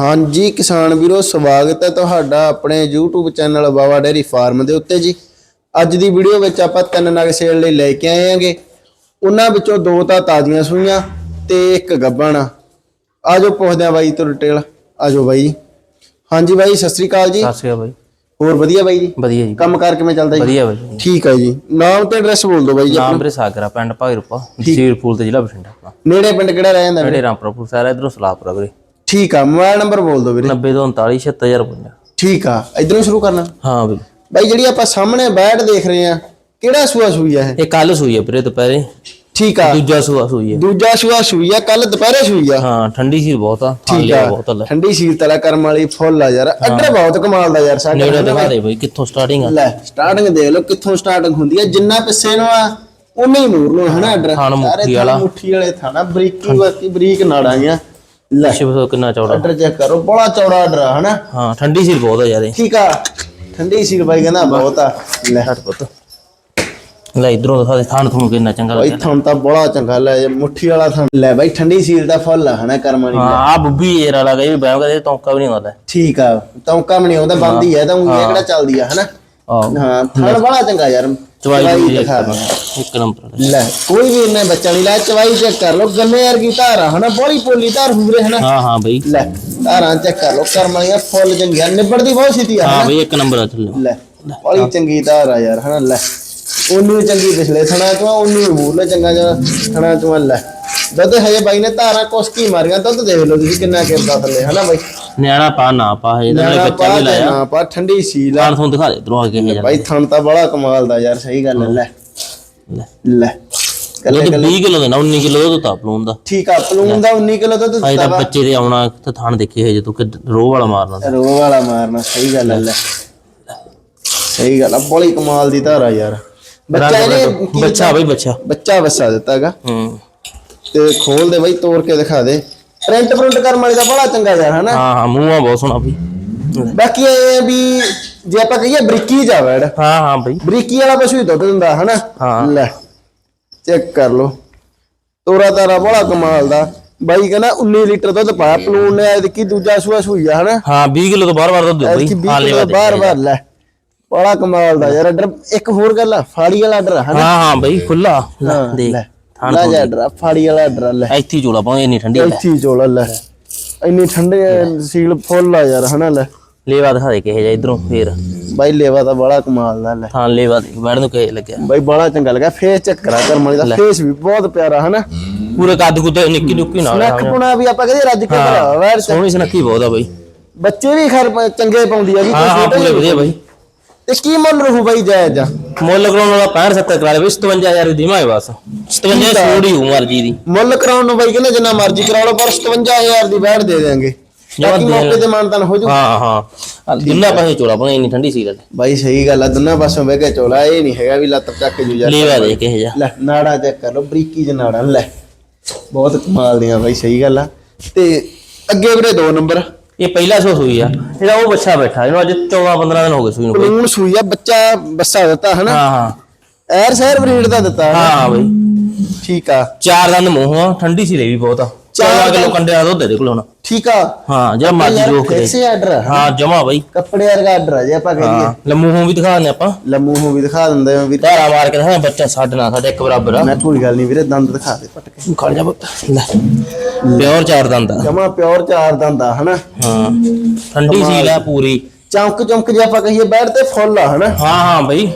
ਹਾਂਜੀ ਕਿਸਾਨ ਵੀਰੋ ਸਵਾਗਤ ਹੈ ਤੁਹਾਡਾ ਆਪਣੇ YouTube channel Bawa dairy farm ਦੇ ਉੱਤੇ ਜੀ। ਅੱਜ ਦੀ ਵੀਡੀਓ ਵਿੱਚ ਆਪਾਂ ਤਿੰਨ ਨਗ ਸੇਲ ਲਈ ਲੈ ਕੇ ਆਏ ਆਂਗੇ ਉਹਨਾਂ ਵਿੱਚੋਂ ਦੋ ਤਾਂ ਤਾਜ਼ੀਆਂ ਸੂਈਆਂ ਤੇ ਇੱਕ ਗੱਬਣ। ਆਜੋ ਪੁੱਛਦੇ ਆ ਬਾਈ ਤੋਂ ਡਿਟੇਲ ਆਜੋ ਬਾਈ ਜੀ। ਹਾਂਜੀ ਬਾਈ ਸਤਿ ਸ੍ਰੀ ਅਕਾਲ ਜੀ। ਸਤਿ ਸ਼੍ਰੀ ਅਕਾਲ ਬਾਈ। ਹੋਰ ਵਧੀਆ ਬਾਈ ਜੀ? ਵਧੀਆ ਜੀ। ਕੰਮ ਕਾਰ ਕਿਵੇਂ ਚੱਲਦਾ ਜੀ? ਵਧੀਆ ਬਾਈ ਠੀਕ ਹੈ ਜੀ। ਨਾਮ ਤੇ ਐਡਰੈਸ ਬੋਲ ਦਿਓ ਬਾਈ ਜੀ ਨਾਮ ਵੀਰੇ ਸਾਗਰਾ ਪਿੰਡ ਭਾਗਰਪਾ ਫੂਲ ਤੇ ਜ਼ਿਲ੍ਹਾ ਬਠਿੰਡਾ। ਨੇੜੇ ਪਿੰਡ ਕਿਹੜਾ ਰਹਿ ਜਾਂਦਾ ਵੀਰੇ? ਜਿਹੜੇ ਰਾਮਪੁਰ ਸਾਰਾ ਇਧਰੋਂ ਸਲਾਹਪੁਰਾ ਵੀਰੇ। ਠੀਕ ਆ ਮੋਬਾਈਲ ਨੰਬਰ ਬੋਲ ਦਿਓ ਵੀਰੇ। 90 ਤੋਂ 39 76050 ਠੀਕ ਆ ਇਧਰੋਂ ਸ਼ੁਰੂ ਕਰਨਾ? ਹਾਂ ਵੀਰੇ ਬਾਈ ਜਿਹੜੀ ਆਪਾਂ ਸਾਹਮਣੇ ਬੈਠ ਦੇਖ ਰਹੇ ਆ ਕਿਹੜਾ ਸੂਆ ਸੂਈ ਆ ਇਹ? ਇਹ ਕੱਲ ਸੂਈ ਹੈ ਵੀਰੇ ਦੁਪਹਿਰੇ। ਠੀਕ ਆ। ਦੂਜਾ ਸੂਆ ਸੂਈ ਹੈ ਦੂਜਾ ਸੂਆ ਸੂਈ ਆ ਕੱਲ ਦੁਪਹਿਰੇ ਸੂਈ ਆ। ਹਾਂ ਠੰਡੀ ਸੀ ਬਹੁਤ ਆ ਠੀਕ ਹਾਲੇ ਆ। ਬਹੁਤ ਲੈ। ਠੰਡੀ ਸ਼ੀਤਲਾ ਕਰਮ ਵਾਲੀ ਫੁੱਲ ਆ ਯਾਰ ਅੱਡਰ ਬਹੁਤ ਕਮਾਲ ਦਾ ਯਾਰ ਸਾਡੇ ਨੇੜੇ ਦਿਖਾ ਦੇ ਬਾਈ ਕਿੱਥੋਂ ਸਟਾਰਟਿੰਗ ਆ। ਲੈ ਸਟਾਰਟਿੰਗ ਦੇਖ ਲਓ ਕਿੱਥੋਂ ਸਟਾਰਟਿੰਗ ਹੁੰਦੀ ਆ ਜਿੰਨਾ ਪਿੱਛੇ ਨੂੰ ਆ ਉਨੇ ਹੀ ਮੂਰ ਨੂੰ ਹਨਾ ਅੱਡਰ? ਥਣ ਮੁੱਠੀ ਵਾਲਾ। ਮੁੱਠੀ ਵਾਲੇ ਥਾਣਾ ਬਰੀਕੀ ਬਾਕੀ ਬਰੀਕ ਨਾੜਾਂ ਆ। ਲੈ। ਵੇਖੋ ਕਿੰਨਾ ਚੌੜਾ? ਅੱਡਰ ਚੈੱਕ ਕਰੋ ਬੜਾ ਚੌੜਾ ਅੱਡਰ ਆ ਹਨਾ? ਹਾਂ ਠੰਡੀ ਸੀ ਬਹੁਤ ਆ ਯਾਰੇ ਠੀਕ ਆ ਠੰਡੀ ਸੀਲ ਬਾਈ ਕਹਿੰਦਾ ਬਹੁਤ ਆ। ਲੈ। ਹਟ ਪੁੱਤ। ਲੈ ਇਧਰੋਂ ਦਿਖਾ ਦੇ ਥਾਣ ਥੂਣ ਕਿੰਨਾ ਚੰਗਾ ਲੱਗਿਆ। ਥਣ ਤਾਂ ਬੜਾ ਚੰਗਾ ਲੈ ਇਹ ਮੁੱਠੀ ਵਾਲਾ ਥਣ। ਲੈ ਬਾਈ ਠੰਡੀ ਸੀਲ ਦਾ ਫੁੱਲ ਆ ਹਨਾ ਕਰਮ ਵਾਲੀ ਹਾਂ ਆ ਬੁੱਬੀ ਏਰ ਵਾਲਾ ਗਈ ਬੈਮ ਕਦੇ ਤੌਂਕਾ ਵੀ ਨਹੀਂ ਆਉਂਦਾ। ਠੀਕ ਆ ਤੌਂਕਾ ਵੀ ਨਹੀਂ ਆਉਂਦਾ ਬੰਦੀ ਹੈ ਤਾਂ ਉਂਗਲੀ ਕਿਹੜਾ ਚੱਲਦੀ ਆ ਹਨਾ? ਆਹ। ਹਾਂ ਥਣ ਬੜਾ ਚੰਗਾ ਯਾਰ ਚਵਾਈ ਚਵਾਈ ਵੀ ਦਿਖਾ ਦੇ। ਇੱਕ ਨੰਬਰ ਵਾਲਾ। ਲੈ। ਕੋਈ ਵੀ ਇਹਨੇ ਬੱਚਾ ਨਹੀਂ ਲਾਇਆ ਚਵਾਈ ਚੈੱਕ ਕਰ ਲਓ ਗੰਨੇ ਵਰਗੀ ਧਾਰ ਹਨਾ ਬੋਲੀ ਪੋਲੀ ਧਾਰ ਹੁੰਦੇ ਹਨਾ। ਹਾਂ ਹਾਂ ਬਈ। ਲੈ ਧਾਰਾਂ ਚੈੱਕ ਕਰ ਲਓ ਕਰਮ ਵਾਲੀਆਂ ਫੁੱਲ ਚੰਗੀਆਂ ਨਿਬੜਦੀ ਬਹੁਤ ਛੇਤੀ ਆ ਹਾਂ ਹਨਾ। ਬਈ ਇੱਕ ਨੰਬਰ ਆ ਚੱਲੇ ਲੈ ਬੜੀ ਚੰਗੀ ਧਾਰ ਆ ਯਾਰ ਹਨਾ ਲੈ। ਉਹਨੂੰ ਚੰਗੀ ਪਿਛਲੇ ਥਣਾ ਚੋਂ ਉਹਨੂੰ ਮੂਰਲੇ ਚੰਗਾ ਜਿਹਾ ਥਣਾ ਚੋਂ ਲੈ। ਦੁੱਧ ਹਜੇ ਬਾਈ ਨੇ ਧਾਰਾਂ ਕੁਸਕੀ ਮਾਰੀਆਂ ਦੁੱਧ ਦੇਖ ਲਓ ਤੁਸੀਂ ਕਿੰਨਾ ਕਿਰਦਾ ਥੱਲੇ ਹਨਾ ਬਾਈ? ਨਿਆਣਾ ਪਾ ਨਾ ਪਾ ਇਹਦੇ ਨਾਲ ਨਾ ਬੱਚਾ ਵੀ ਲਾਇਆ। ਨਾ ਪਾ ਠੰਡੀ ਸੀਲ ਆ। ਲਾਣ ਤੋਂ ਦਿਖਾ ਦੇ ਆ ਕੇ ਬਾਈ ਥਣ ਤਾਂ ਬੜਾ ਕਮਾਲ ਦਾ ਯਾਰ ਸਹੀ ਗੱਲ ਲੈ। ਲੈ। ਲੈ। ਕੱਲੇ ਦੁੱਧ ਕੱਲੇ। 20 ਕਿਲੋ ਦੇਣਾ 19 ਕਿਲੋ ਦੁੱਧ ਤਾਂ ਪਲੂਨ ਦਾ। ਠੀਕ ਆ ਪਲੂਨ ਦਾ 19 ਕਿਲੋ ਦਿੱਤਾ ਤਾਂ ਵਾ। ਬੱਚੇ ਦੇ ਆਉਣਾ ਤੇ ਥਾਣ ਦੇਖੀ ਹੈ ਜੇ ਤੂੰ ਕਿ ਰੋਹ ਵਾਲਾ ਮਾਰਨਾ ਰੋ ਵਾਲਾ ਮਾਰਨਾ ਸਹੀ ਗੱਲ ਹੈ ਲੈ। ਸਹੀ ਗੱਲ ਆ ਬੜੀ ਕਮਾਲ ਦੀ ਧਾਰਾ ਯਾਰ। ਬੱਚਾ ਇਹਨੇ ਕੀ ਬੱਚਾ ਬਈ ਬੱਚਾ। ਬੱਚਾ ਵਸਾ ਦਿੱਤਾ ਹੈਗਾ ਹੂੰ। ਤੇ ਖੋਲ ਦੇ ਬਾਈ ਤੋੜ ਕੇ ਦਿਖਾ ਦੇ। ਪ੍ਰਿੰਟ ਪ੍ਰਿੰਟ ਕਰਮ ਵਾਲੀ ਦਾ ਬੜਾ ਚੰਗਾ ਯਾਰ ਹਨਾ? ਹਾਂ ਹਾਂ ਮੂੰਹ ਬਹੁਤ ਸੋਹਣਾ ਬਈ। ਬਾਕੀ ਇਹ ਆ ਵੀ ਜੇ ਆਪਾਂ ਕਹੀਏ ਬਰੀਕੀ ਜਾ ਵੜ। ਹਾਂ ਹਾਂ ਬਈ। ਬਰੀਕੀ ਵਾਲਾ ਪਸ਼ੂ ਹੀ ਦੁੱਧ ਦਿੰਦਾ ਹਨਾ। ਲੈ ਚੈੱਕ ਕਰ ਲਓ। ਤੋਰਾ ਤਾਰਾ ਬੜਾ ਕਮਾਲ ਦਾ। ਬਾਈ ਕਹਿੰਦਾ 19 ਲੀਟਰ ਦੁੱਧ ਪਾਇਆ ਪਲੂਨ ਨੇ ਐਤਕੀ ਦੂਜਾ ਸੂਆ ਸੂਈ ਆ ਹਨਾ? ਹਾਂ 20 ਕਿਲੋ ਤੋਂ ਬਾਹਰ ਬਾਹਰ ਦੁੱਧ ਦਿਓ ਐਤਕੀ ਬਈ 20 ਹਾਂ ਲੈ ਕਿਲੋ ਬਾਰ ਬਾਰ ਲੈ। ਬੜਾ ਕਮਾਲ ਦਾ ਯਾਰ ਅਡਰ ਇੱਕ ਹੋਰ ਗੱਲ ਆ ਫਾੜੀ ਵਾਲਾ ਹਨਾ? ਹਾਂ ਹਾਂ ਬਈ ਖੁੱਲਾ ਹਾਂ, ਦੇਖ ਥਾਣ ਜਾ ਅਡਰ ਫਾੜੀ ਵਾਲਾ ਅਡਰ ਲੈ। ਇੱਥੇ ਹੀ ਚੋਲਾ ਪਾਉਂਦੇ ਇੰਨੀ ਠੰਡੀ ਇੱਥੀ ਚੋਲਾ ਲੈ। ਇੰਨੀ ਠੰਡੇ ਸੀਲ ਫੁੱਲ ਆ ਯਾਰ ਹਨਾ ਲੈ। ਲੇਵਾ ਦਿਖਾ ਦੇ ਕਿਹੇ ਜਾ ਇਧਰੋਂ ਫੇਰ। ਬਾਈ ਲੇਵਾ ਤਾਂ ਬੜਾ ਕਮਾਲ ਦਾ ਲੈ। ਥਾਂ ਲੇਵਾ ਦੇ ਬੈਠ ਨੂੰ ਕਿਹੇ ਲੱਗਿਆ। ਬਾਈ ਬੜਾ ਚੰਗਾ ਲੱਗਾ ਫੇਸ ਚੈੱਕ ਕਰਾ ਕਰ ਮਣੀ ਦਾ ਫੇਸ ਵੀ ਬਹੁਤ ਪਿਆਰਾ ਹਨਾ? ਪੂਰੇ ਕੱਦ ਕੁੱਦ ਨਿੱਕੀ ਨਿੱਕੀ ਨਾਲ ਨੱਕ ਪੁਣਾ ਵੀ ਆਪਾਂ ਕਹਿੰਦੇ ਰੱਜ ਕੇ ਭਰਾ ਵੈਰ ਸੋਹਣੀ ਸੁਨੱਖੀ ਬਹੁਤ ਆ ਬਈ। ਬੱਚੇ ਵੀ ਖੈਰ ਚੰਗੇ ਪਾਉਂਦੀ ਆ ਵੀ ਹਾਂ ਹਾਂ ਛੋਟੇ ਵਧੀਆ ਬਈ। ਤੇ ਕੀ ਮੁੱਲ ਰਹੂ ਬਾਈ ਜਾਇਜ਼ ਆ? ਮੁੱਲ ਕਰਾਉਣ ਵਾਲਾ 65 70 ਕਰਾ ਦੇ ਬਈ 57000 ਦੀ ਮੈਂ ਬਸ। 57 ਛੋੜੀ ਹੂੰ ਮਰਜ਼ੀ ਦੀ। ਮੁੱਲ ਕਰਾਉਣ ਨੂੰ ਬਾਈ ਕਹਿੰਦੇ ਜਿੰਨਾ ਮਰਜ਼ੀ ਕਰਾ ਲਓ ਪਰ 57000 ਦੀ ਬੈਠ ਦੇ ਦੇਾਂਗੇ ਜਮਾਂ ਬਾਕੀ ਦੇ ਮੌਕੇ ਤੇ ਮਾਨਤਨ ਹੋ ਜੂ। ਹਾਂ ਹਾਂ। ਜਿੰਨਾ ਪਾਸੇ ਚੋਲਾ ਪਾਉਣਾ ਇੰਨੀ ਠੰਡੀ ਸੀ ਲੈ ਬਾਈ ਸਹੀ ਗੱਲ ਆ ਦੋਨਾਂ ਪਾਸੋਂ ਬਹਿ ਕੇ ਚੋਲਾ ਇਹ ਨਹੀਂ ਹੈਗਾ ਵੀ ਲੱਤ ਚੱਕ ਕੇ ਜੂ ਜਾ ਲੇਵਾ ਦੇ ਕਿਹੇ ਜਾ। ਲੈ ਨਾੜਾ ਚੈੱਕ ਕਰ ਲਓ ਬਰੀਕੀ ਚ ਨਾੜਾ ਲੈ। ਬਹੁਤ ਕਮਾਲ ਦੀਆਂ ਬਾਈ ਸਹੀ ਗੱਲ ਆ। ਤੇ ਅੱਗੇ ਵੀਰੇ ਦੋ ਨੰਬਰ। ਇਹ ਪਹਿਲਾ ਸੋ ਸੂਈ ਆ। ਇਹਦਾ ਉਹ ਬੱਚਾ ਬੈਠਾ ਇਹਨੂੰ ਅੱਜ 14 15 ਦਿਨ ਹੋ ਗਏ ਸੂਈ ਨੂੰ ਬਈ ਪਲੂਣ ਸੂਈ ਆ ਬੱਚਾ ਬੱਸਾ ਦਿੱਤਾ ਹਨਾ? ਹਾਂ ਹਾਂ। ਐਰ ਸਹਿਰ ਬਰੀਡ ਦਾ ਦਿੱਤਾ ਹਨਾ? ਹਾਂ ਬਈ। ਠੀਕ ਆ। ਚਾਰ ਦੰਦ ਮੂੰਹ ਆ ਠੰਡੀ ਸੀ ਵੀ ਬਹੁਤ ਆ। 4 ਕਿਲੋ ਕੰਡੇ ਦਾ ਦੁੱਧ ਦੇ ਕੋਲ ਹੁਣ। ਠੀਕ ਆ? ਹਾਂ ਜਾਂ ਮਰਜ਼ੀ ਜੋ ਕਰੇ ਫਿਕਸ ਆਰਡਰ ਹਾਂ ਜਮਾ ਬਈ। ਕੱਪੜੇ ਵਰਗਾ ਆਰਡਰ ਆ ਜੇ ਆਪਾਂ ਕਹੀਏ ਹਾਂ ਲੰਮੂ ਵੀ ਦਿਖਾ ਦਿੰਦੇ ਆਪਾਂ। ਲੰਮੂ ਨੂੰ ਵੀ ਦਿਖਾ ਦਿੰਦੇ ਆ ਵੀਰ ਧਾਰਾ ਮਾਰ ਕੇ ਦਿਖਾ ਬੱਚਾ ਸਾਡੇ ਨਾਲ ਸਾਡੇ ਇੱਕ ਬਰਾਬਰ ਆ। ਮੈਂ ਕੋਈ ਗੱਲ ਨਹੀਂ ਵੀਰੇ ਦੰਦ ਦਿਖਾ ਦੇ ਪਟ ਕੇ। ਖੜ ਜਾ ਪੁੱਤ ਲੈ। ਪਿਓਰ ਚਾਰ ਦੰਦ ਆ। ਜਮਾ ਪਿਓਰ ਚਾਰ ਦੰਦਾ ਹਨਾ? ਹਾਂ ਠੰਡੀ ਸੀਲ ਆ ਪੂਰੀ। ਚੌਂਕ ਚੌਂਕ ਜੇ ਆਪਾਂ ਕਹੀਏ ਬੈਠ ਤੇ ਫੁੱਲ ਆ ਹਨਾ? ਹਾਂ ਹਾਂ ਬਈ।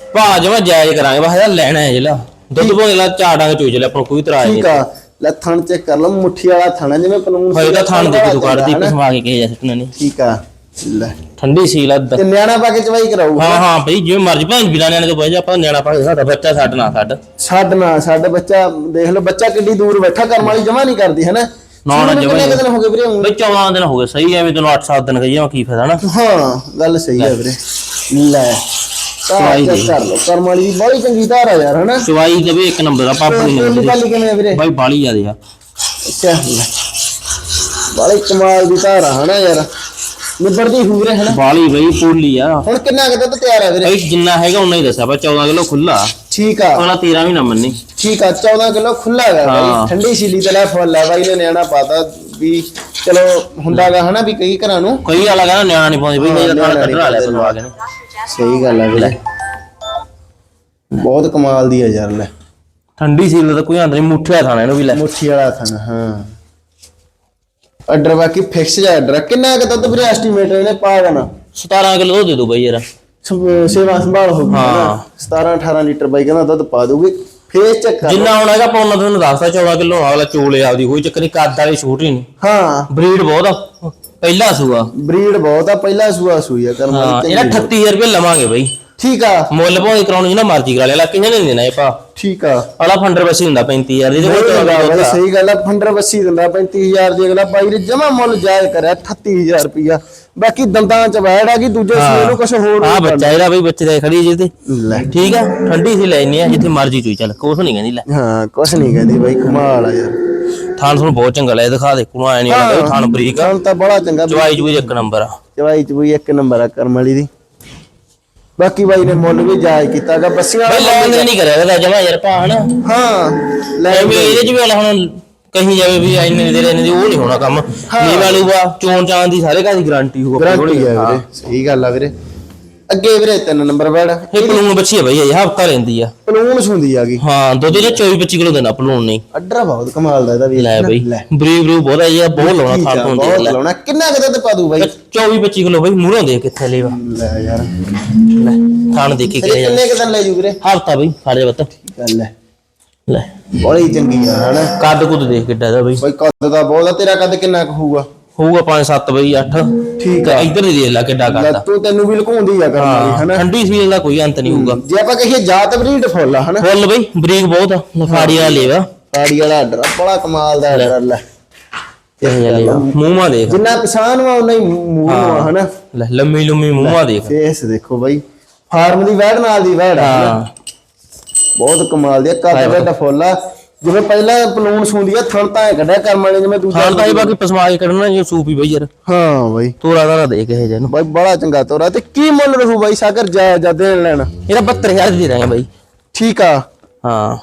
ਭਾ ਜਮਾ ਜਾਇਜ਼ ਕਰਾਂਗੇ ਬਸ ਲੈਣਾ ਹੈ ਜਿਹੜਾ। ਦੁੱਧ ਭੋਗ ਲਾ ਝਾੜਾਂਗੇ ਚੂਜ ਲੈ ਆਪਾਂ ਕੋਈ ਇਤਰਾਜ਼ ਨਹੀਂ ਠੀਕ ਆ ਲੈ ਥਣ ਚੈੱਕ ਕਰ ਲਓ ਮੁੱਠੀ ਵਾਲਾ ਥਣ ਜਿਵੇਂ ਪਲੂਣ ਹੋਏ ਤਾਂ ਥਾਣ ਦੇ ਤੂੰ ਕੱਢਦੀ ਹਨਾ? ਪਸਮਾ ਕੇ ਕਹੇ ਜਾ ਸਿੱਟਣਾ ਨਹੀਂ ਠੀਕ ਆ ਲੈ। ਠੰਡੀ ਸੀਲ ਆ ਦ- ਤੇ ਨਿਆਣਾ ਪਾ ਕੇ ਚਵਾਈ ਕਰਾਊ ਹਾਂ ਹਾਂ ਬਈ ਜਿਵੇਂ ਮਰਜ਼ੀ ਭਾਵੇਂ ਬਿਨਾਂ ਨਿਆਣੇ ਤੋਂ ਬਹਿ ਜਾ ਆਪਾਂ ਨਿਆਣਾ ਪਾ ਕੇ ਸਾਡਾ ਬੱਚਾ ਛੱਡ ਨਾ ਛੱਡ। ਛੱਡ ਨਾ ਸਾਡਾ ਬੱਚਾ ਦੇਖ ਲਓ ਬੱਚਾ ਕਿੱਡੀ ਦੂਰ ਬੈਠਾ ਕਰਮ ਵਾਲੀ ਜਮਾ ਨਹੀਂ ਕਰਦੀ ਹਨਾ ਨਾ, ਨਾ, ਜਮਾਂ ਕਿੰਨੇ ਦਿਨ ਹੋ ਗਏ ਵੀਰੇ? ਬਈ 14 ਦਿਨ ਹੋ ਗਏ ਸਹੀ ਐਵੇਂ ਤੈਨੂੰ 8-7 ਦਿਨ ਕਹੀਏ ਕੀ ਫਾਇਦਾ ਨਾ। ਹਾਂ ਗੱਲ ਸਹੀ ਹੈ ਵੀਰੇ। ਲੈ। ਚੈੱਕ ਦੇ। ਕਰ ਲਓ ਕਰਮ ਵਾਲੀ ਦੀ ਬੜੀ ਚੰਗੀ ਧਾਰ ਆ ਯਾਰ ਹਨਾ? ਚਵਾਈ ਦੇ ਵੀ ਇੱਕ ਨੰਬਰ ਆ ਪਾਪੂ ਪੋਲੀ ਨੇ ਪਾਲੀ ਕਿਵੇਂ ਆ ਵੀਰੇ? ਬਾਈ ਬਾਲੀ ਜਿਆਦੇ ਆ। ਅੱਛਾ ਬੜੀ ਕਮਾਲ ਦੀ ਧਾਰ ਆ ਹਨਾ ਯਾਰ? ਨਿਬੜਦੀ ਹੋ ਵੀਰੇ ਹਨਾ? ਬਾਲੀ ਬਈ ਪੋਲੀ ਆ। ਹੁਣ ਕਿੰਨਾ ਕੁ ਦੁੱਧ ਤਿਆਰ ਹੈ ਵੀਰੇ? ਬਈ ਜਿੰਨਾ ਹੈਗਾ ਉਨਾ ਹੀ ਦੱਸਿਆ ਬਾ 14 ਕਿਲੋ ਖੁੱਲਾ ਠੀਕ ਆ। ਉਹਨਾਂ 13 ਵੀ ਨਾ ਮੰਨੀ। ਠੀਕ ਆ 14 ਕਿਲੋ ਖੁੱਲਾ ਹਾਂ। ਬਾਈ। ਠੰਡੀ ਸੀਲੀ ਤੇ ਲੈ ਫੁੱਲ ਹੈ ਬਾਈ ਨੇ ਨਿਆਣਾ ਪਾਤਾ ਵੀ ਚਲੋ ਹੁੰਦਾਗਾ ਹਨਾ ਵੀ ਕਈ ਘਰਾਂ ਨੂੰ। ਕਈ ਵਾਲਾ ਕਹਿੰਦਾ ਨਿਆਣਾ ਨਹੀਂ ਪਾਉਂਦੀ ਬਈ ਹਾਂ, ਤਾਂ ਨਿਆਣਾ ਲੈ ਨਹੀਂ ਪਲਵਾ ਕੇ। ਸਹੀ ਗੱਲ ਆ ਵੀਰੇ। ਬਹੁਤ ਕਮਾਲ ਦੀ ਆ ਯਾਰ ਲੈ। ਠੰਡੀ ਸੀਲ ਦਾ ਕੋਈ ਅੰਦਰ ਨਹੀਂ ਮੁੱਠਿਆ ਥਾਣਾ ਇਹਨੂੰ ਵੀ ਲੈ। ਮੁੱਠੀ ਵਾਲਾ ਥਣ ਹਾਂ। ਆਰਡਰ ਬਾਕੀ ਫਿਕਸ ਜਾ ਆਰਡਰ ਕਿੰਨਾ ਕੁ ਦੁੱਧ ਵੀਰੇ ਐਸਟੀਮੇਟ ਇਹਨੇ ਪਾ ਦੇਣਾ 17 ਕਿਲੋ ਦੇ ਦੋ ਬਈ ਯਾਰ। ਸੇਵਾ ਸੰਭਾਲ ਹੋ ਗਈ ਹਾਂ। 17 18 ਲੀਟਰ ਬਾਈ ਕਹਿੰਦਾ ਦੁੱਧ ਪਾ ਦੂਗੀ ਫੇਸ ਚੈੱਕ ਕਰ। ਜਿੰਨਾ ਹੁਣ ਹੈਗਾ ਪਾਉਣਾ ਤੁਹਾਨੂੰ ਦੱਸਦਾ 14 ਕਿਲੋ ਅਗਲਾ ਚੋਲੇ ਆਪਦੀ ਕੋਈ ਚੱਕਰ ਨਹੀਂ ਕੱਦ ਵਾਲੀ ਛੂਟ ਹੀ ਨਹੀਂ ਹਾਂ। ਬਰੀਡ ਬਹੁਤ ਆ। ਪਹਿਲਾ ਸੂਆ। ਬਰੀਡ ਬਹੁਤ ਆ ਪਹਿਲਾ ਸੂਆ ਸੂਈ ਆ ਕਰਮ ਹਾਂ ਵਾਲੀ ਇਹਦਾ ਚੰਗੀ। 38000 ਰੁਪਏ ਲਵਾਂਗੇ ਬਈ। ਠੀਕ ਆ। ਮੁੱਲ ਭਾਵੇਂ ਕਰਾਉਣੀ ਜਿੰਨਾ ਮਰਜ਼ੀ ਕਰਾ ਲਿਆ ਕਿੰਨੇ ਨਹੀਂ ਦੇਣਾ ਇਹ ਭਾ। ਠੀਕ ਆ। ਆਲਾ ਫੰਡਰ ਵਸੀ ਹੁੰਦਾ 35000 ਦੀ ਨਹੀਂ ਤੇ ਕੋਈ ਬਾਈ, ਸਹੀ ਗੱਲ ਆ ਫੰਡਰ ਬੱਸੀ ਦਿੰਦਾ 35000 ਦੀ ਅਗਲਾ ਬਾਈ ਨੇ ਜਮਾ ਮੁੱਲ ਜਾਇਜ਼ ਕਰਿਆ 38000 ਰੁਪਿਆ ਬਾਕੀ ਦੰਦਾਂ ਚ ਵੈੜ ਆ ਗਈ ਦੂਜੇ ਸੂਏ ਨੂੰ ਕੁਝ ਹੋਰ ਨਹੀਂ ਬੱਚਾ ਇਹਦਾ ਬਈ ਬੱਚੇ ਦਾ ਖੜੀ ਜੇ ਤੇ ਲੈ। ਠੀਕ ਆ ਠੰਡੀ ਸੀ ਲੈਣੀ ਆ ਜਿੱਥੇ ਮਰਜ਼ੀ ਚੂਈ ਚੱਲ ਕੁਛ ਨਹੀਂ ਕਹਿੰਦੀ ਲੈ। ਹਾਂ ਕੁਛ ਨਹੀਂ ਕਹਿੰਦੀ ਬਾਈ ਕਮਾਲ ਆ ਯਾਰ। ਥਾਣ ਤੁਹਾਨੂੰ ਬਹੁਤ ਚੰਗਾ ਲੈ ਦਿਖਾ ਦੇ ਕੋਲ ਆਇਆ ਨਹੀਂ ਆਉਂਦਾ ਥਾਣ ਬਰੀਕ ਆ। ਤਾਂ ਬੜਾ ਚੰਗਾ ਚਵਾਈ ਚੂਈ ਇੱਕ ਨੰਬਰ ਆ। ਚਵਾਈ ਚ ਵੀ ਇੱਕ ਨੰਬਰ ਆ ਕਰਮ ਵਾਲੀ ਦੀ। ਬਾਕੀ ਬਾਈ ਨੇ ਮੁੱਲ ਵੀ ਜਾਇਜ਼ ਕੀਤਾਗਾ ਬੱਸੀਆਂ ਬਈ ਲੈਣ ਦੇ ਨਹੀਂ ਕਰਿਆ ਇਹਦਾ ਜਮਾ ਯਾਰ ਭਾ ਹਨਾ? ਹਾਂ ਲੈ ਐਵੇਂ ਇਹਦੇ ਚ ਵੀ ਹੁਣ ਕਹੀਂ ਜਾਵੇ ਵੀ ਇੰਨੇ ਦੇ ਇੰਨੇ ਦੀ ਉਹ ਨਹੀਂ ਹੋਣਾ ਕੰਮ। ਵਾਲੂਗਾ ਚੋਣ ਚਾਂ ਦੀ ਸਾਰੇ ਘਰ ਦੀ ਗਾਰੰਟੀ ਹੋਊਗਾ ਗਰੰਟੀ ਆ। ਵੀਰੇ ਸਹੀ ਗੱਲ ਆ ਵੀਰੇ। ਅੱਗੇ ਵੀਰੇ ਤਿੰਨ ਨੰਬਰ ਬੈੜ ਇਹ ਪਲੂਣ ਬੱਚੀ ਹੈ ਬਈ ਇਹ ਹਫਤਾ ਰਹਿੰਦੀ ਆ। ਪਲੂਣ ਸੁੰਦੀ ਆ ਗਈ। ਹਾਂ ਦੁੱਧ ਦੇ 24 25 ਕਿਲੋ ਦੇਣਾ ਪਲੂਣ ਨਹੀਂ ਅੱਡਰਾ ਬਹੁਤ ਕਮਾਲ ਦਾ ਇਹਦਾ ਵੀ। ਲੈ ਬਈ ਲੈ। ਬਰੀਕ ਬਰੀਕ ਬਹੁਤ ਹੈ ਜੀ ਆਹ ਬਹੁਤ ਲਾਉਣਾ ਖਾਣ ਆ, ਤੋਂ ਦੇਖ ਲੈ। ਲਾਉਣਾ। ਕਿੰਨਾ ਕੁ ਦੁੱਧ ਪਾ ਦੂ ਬਾਈ? 24 25 ਕਿਲੋ ਬਈ ਮੂਹਰੋਂ ਦੇ ਕਿੱਥੇ ਲੈਵਾ। ਲੈ ਯਾਰ। ਲੈ ਥਾਣ ਦੇਖੀ ਇਹ ਕਿਹੜੇ ਕਿੰਨੇ ਕੁ ਦਿਨ ਲੈ ਜੂ ਵੀਰੇ? ਹਫਤਾ ਬਈ ਫੜ ਜਾ ਬੱਤ। ਠੀਕ ਆ ਲੈ। ਲੈ। ਬੜੀ ਚੰਗੀ ਆ ਹਨਾ। ਕੱਦ ਕੁੱਦ ਦੇਖ ਕਿੱਡਾ ਦਾ ਬਈ। ਬਾਈ ਕੱਦ ਦਾ ਬਹੁਤ ਆ ਤੇਰਾ ਕੱਦ ਕਿੰਨਾ ਕੁ ਹੋਊਗਾ? ਹੋਊਗਾ 5 7 ਬਈ 8 ਠੀਕ ਆ। ਇੱਧਰ ਹੀ ਦੇਖ ਲੈ ਕਿੱਡਾ ਕਰਦਾ। ਤੂੰ ਤੈਨੂੰ ਵੀ ਲੁਕਾਉਂਦੀ ਆ ਕਰਮ ਵਾਲੀ ਹਨਾ? ਠੰਡੀ ਸੀਲ ਦਾ ਕੋਈ ਅੰਤ ਨਹੀਂ ਹੋਊਗਾ। ਜੇ ਆਪਾਂ ਕਹੀਏ ਜਾਤ ਬਰੀਡ ਫੁੱਲ ਆ ਹਨਾ? ਫੁੱਲ ਬਈ ਬਰੀਕ ਬਹੁਤ ਆ ਨਫਾੜੀ ਵਾਲਾ ਲੇਵਾ। ਕਾੜੀ ਵਾਲਾ ਆਰਡਰ ਬੜਾ ਕਮਾਲ ਦਾ ਆਰਡਰ ਲੈ। ਮੂੰਹ ਦੇਖ। ਜਿੰਨਾ ਪਛਾਣ ਵਾ ਉਨਾ ਹੀ ਮੂੰਹ ਹਨਾ? ਲੈ ਲੰਮੀ ਲੰਮੀ ਮੂੰਹ ਦੇਖ। ਫੇਸ ਦੇਖੋ ਬਾਈ। ਫਾਰਮ ਦੀ ਵੈੜ ਨਾਲ ਦੀ ਵੈੜ। ਹਾਂ। ਬਹੁਤ ਕਮਾਲ ਦੀ ਕੱਦ ਵੱਡਾ ਫੁੱਲ ਆ। ਜਿਵੇਂ ਪਹਿਲਾਂ ਪਲੂਣ ਸੁੰਦੀ ਆ ਥਣ ਤਾਂ ਐਂ ਕੱਢਿਆ ਕਰਮ ਵਾਲੇ ਜਿਵੇਂ ਦੂਜਾ ਖਾਣ ਤਾਂ ਹੀ ਬਾਕੀ ਪਸਮਾ ਕੇ ਕੱਢਣਾ ਜੇ ਸੂਪੀ ਬਈ ਯਾਰ। ਹਾਂ ਬਾਈ। ਤੋਰਾ ਦਾ ਨਾ ਦੇਖ ਇਹ ਜਨ ਬਾਈ ਬੜਾ ਚੰਗਾ ਤੋਰਾ ਤੇ ਕੀ ਮੁੱਲ ਰਹੂ ਬਾਈ ਸਾਗਰ ਜਾ ਜਾ ਦੇਣ ਲੈਣਾ? ਇਹਦਾ 72000 ਦੀ ਦਾਂਗੇ ਬਈ। ਠੀਕ ਆ। ਹਾਂ।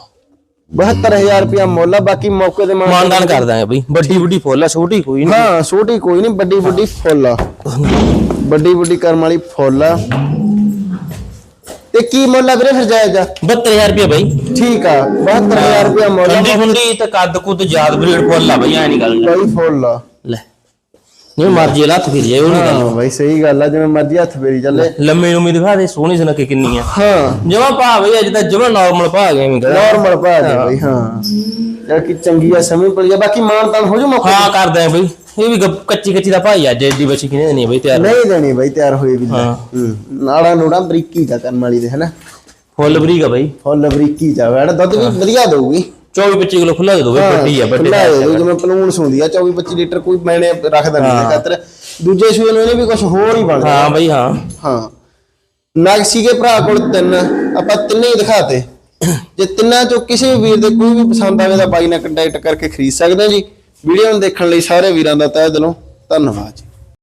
72000 ਰੁਪਇਆ ਮੁੱਲ ਆ ਬਾਕੀ ਮੌਕੇ ਤੇ ਮਾਨ ਮਾਨਦਾਨ ਕਰ ਦਾਂਗੇ ਬਈ। ਵੱਡੀ ਵੱਡੀ ਫੁੱਲ ਆ ਛੋਟੀ ਕੋਈ ਨਹੀਂ ਹਾਂ ਛੋਟੀ ਕੋਈ ਨਹੀਂ ਵੱਡੀ ਵੱਡੀ ਫੁੱਲ ਆ। ਵੱਡੀ ਵੱਡੀ ਕਰਮ ਵਾਲੀ ਫੁੱਲ ਆ। ਤੇ ਕੀ ਮੁੱਲ ਆ ਵੀਰੇ ਫਿਰ ਜਾਇਜ਼ਾ? 72000 ਰੁਪਏ ਬਈ। ਠੀਕ ਆ 72000 ਰੁਪਇਆ ਮੁੱਲ ਆ। ਠੰਡੀ ਹੁੰਦੀ ਤੇ ਕੱਦ ਕੁੱਦ ਯਾਦ ਬਰੀਡ ਫੁੱਲ ਆ ਬਈ ਐ ਨਹੀਂ ਗੱਲ ਬਾਈ ਫੁੱਲ ਆ। ਲੈ ਨਹੀਂ ਮਰਜ਼ੀ ਲੱਤ ਫਿਰ ਜਾਏ ਉਹ ਨਹੀਂ ਗੱਲ। ਹਾਂ ਬਾਈ ਸਹੀ ਗੱਲ ਆ ਜਿਵੇਂ ਮਰਜ਼ੀ ਹੱਥ ਫੇਰੀ ਚੱਲੇ। ਲੰਮੀ ਲੰਮੀ ਦਿਖਾ ਦੇ ਸੋਹਣੀ ਸੁਨੱਖੀ ਕਿੰਨੀ ਆ। ਹਾਂ। ਜਮਾ ਭਾ ਬਈ ਅੱਜ ਤਾਂ ਜਮਾ ਨਾਰਮਲ ਭਾ ਗਿਆ ਐਵੇਂ ਕਹਿੰਦਾ ਨਾਰਮਲ ਪਾ ਦੇ ਬਾਈ ਹਾਂ। ਯਾਰ ਕੀ ਚੰਗੀ ਆ ਸਮਝ ਪੜੀ ਆ। ਬਾਕੀ ਮਾਨ ਤਾਨ ਹੋ ਜੂ ਮੌਕੇ ਹਾਂ ਕਰਦੇ ਆ ਬਈ। ਇਹ ਵੀ ਗੱਪ- ਕੱਚੀ ਕੱਚੀ ਦਾ ਭਾਈ ਅੱਜ ਦੀ ਬੱਚੀ ਕਿਨੇ ਦੇਣੀ ਆ ਬਈ ਤਿਆਰ ਨਹੀਂ ਦੇਣੀ ਬਾਈ ਤਿਆਰ ਹੋਈ ਵੀ ਲੈ। ਹਾਂ। ਨਾੜਾ ਨੂੜਾ ਬਰੀਕੀ ਦਾ ਕਰਮ ਵਾਲੀ ਦੇ ਹਨਾ? ਫੁੱਲ ਬਰੀਕ ਆ ਬਈ। ਫੁੱਲ ਬਰੀਕੀ ਜਾ ਵੈੜ ਦੁੱਧ ਵੀ ਵਧੀਆ ਦਊਗੀ। 24 25 ਕਿਲੋ ਖੁੱਲਾ ਦੇ ਦੋ ਬਈ ਵੱਡੀ ਆ ਵੱਡੀ ਖੁੱਲਾ ਦੇ ਦਊ, ਜਿਵੇਂ ਪਲੂਣ ਸੁੰਦੀ ਆ 24 25 ਲੀਟਰ ਕੋਈ ਮੈਨੇ ਰੱਖਦਾ ਨਹੀਂ ਖਾਤਰ। ਦੂਜੇ ਸੂਏ ਨੂੰ ਇਹਨੇ ਵੀ ਕੁਝ ਹੋਰ ਹੀ ਬਣਦਾ ਹਾਂ ਬਈ ਹਾਂ। ਹਾਂ। ਨਗ ਸੀਗੇ ਭਰਾ ਕੋਲ ਤਿੰਨ ਆਪਾਂ ਤਿੰਨੇ ਹੀ ਦਿਖਾਤੇ। ਜੇ ਤਿੰਨਾਂ ਚੋਂ ਕਿਸੇ ਵੀ ਵੀਰ ਦੇ ਕੋਈ ਵੀ ਪਸੰਦ ਆਵੇ ਤਾਂ ਬਾਈ ਨਾਲ ਕੰਟੈਕਟ ਕਰਕੇ ਖਰੀਦ ਸਕਦੇ ਹੋ ਜੀ। ਵੀਡੀਓ ਨੂੰ ਦੇਖਣ ਲਈ ਸਾਰੇ ਵੀਰਾਂ ਦਾ ਤਹਿ ਦਿਲੋਂ ਧੰਨਵਾਦ ਜੀ।